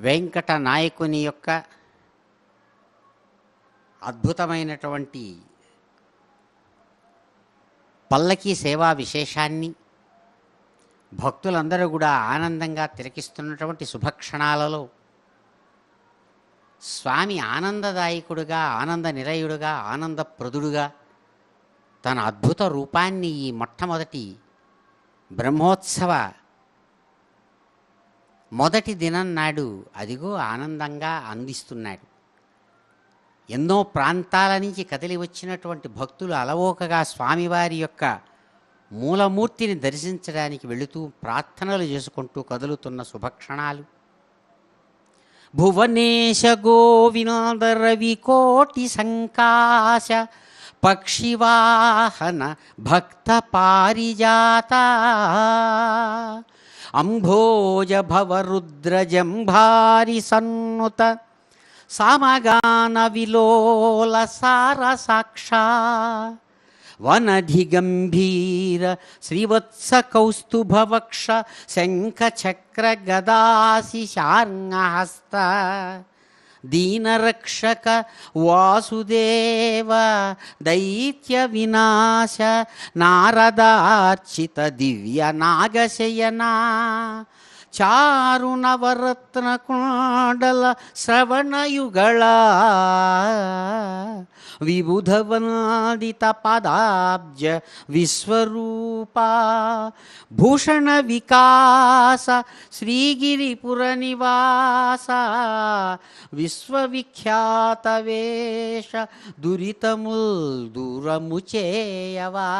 వెంకట నాయకుని యొక్క అద్భుతమైనటువంటి పల్లకీ సేవా విశేషాన్ని భక్తులందరూ కూడా ఆనందంగా తిలకిస్తున్నటువంటి శుభక్షణాలలో స్వామి ఆనందదాయకుడుగా ఆనంద నిరయుడుగా ఆనందప్రదుడుగా తన అద్భుత రూపాన్ని ఈ మొట్టమొదటి బ్రహ్మోత్సవ మొదటి దినం నాడు అదిగో ఆనందంగా అందిస్తున్నాడు. ఎన్నో ప్రాంతాల నుంచి కదిలి వచ్చినటువంటి భక్తులు అలవోకగా స్వామివారి యొక్క మూలమూర్తిని దర్శించడానికి వెళుతూ ప్రార్థనలు చేసుకుంటూ కదులుతున్న శుభక్షణాలు. భువనేశ గోవినాద కోటి సంకాశ పక్షివాహన భక్త పారిజాత अम्भोजभवरुद्रजम्भारिसन्नुत सामगानविलोलसारसाक्षा वनधिगम्भीर श्रीवत्सकौस्तुभवक्ष शांग शार्ङ्गहस्त దీనరక్షక వాసుదేవ దైత్య వినాశ నారదార్చిత దివ్య నాగశయనా చారు నవరత్న కుండల శ్రవణయుಗಳ విబుధవనాదిత పదాబ్జ విశ్వరూప భూషణ వికాస శ్రీగిరిపుర నివాస విశ్వవిఖ్యాత వేష దురితముల్ దూరము చేయవా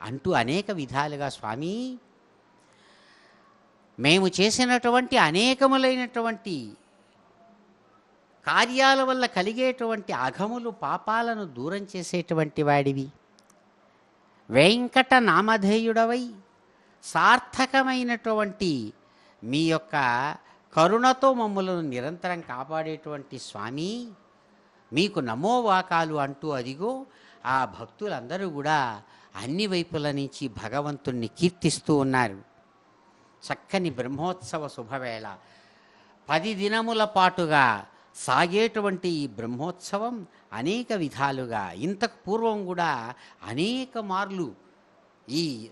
అంటూ అనేక విధాలుగా స్వామి మేము చేసినటువంటి అనేకములైనటువంటి కార్యాల వల్ల కలిగేటువంటి అఘములు పాపాలను దూరం చేసేటువంటి వాడివి. వెంకట నామధేయుడవై సార్థకమైనటువంటి మీ యొక్క కరుణతో మమ్మలను నిరంతరం కాపాడేటువంటి స్వామి మీకు నమోవాకాలు అంటూ అదిగో ఆ భక్తులందరూ కూడా అన్ని వైపుల నుంచి భగవంతుణ్ణి కీర్తిస్తూ ఉన్నారు. చక్కని బ్రహ్మోత్సవ శుభవేళ. పది దినముల పాటుగా సాగేటువంటి ఈ బ్రహ్మోత్సవం అనేక విధాలుగా ఇంతకు పూర్వం కూడా అనేక మార్లు ఈ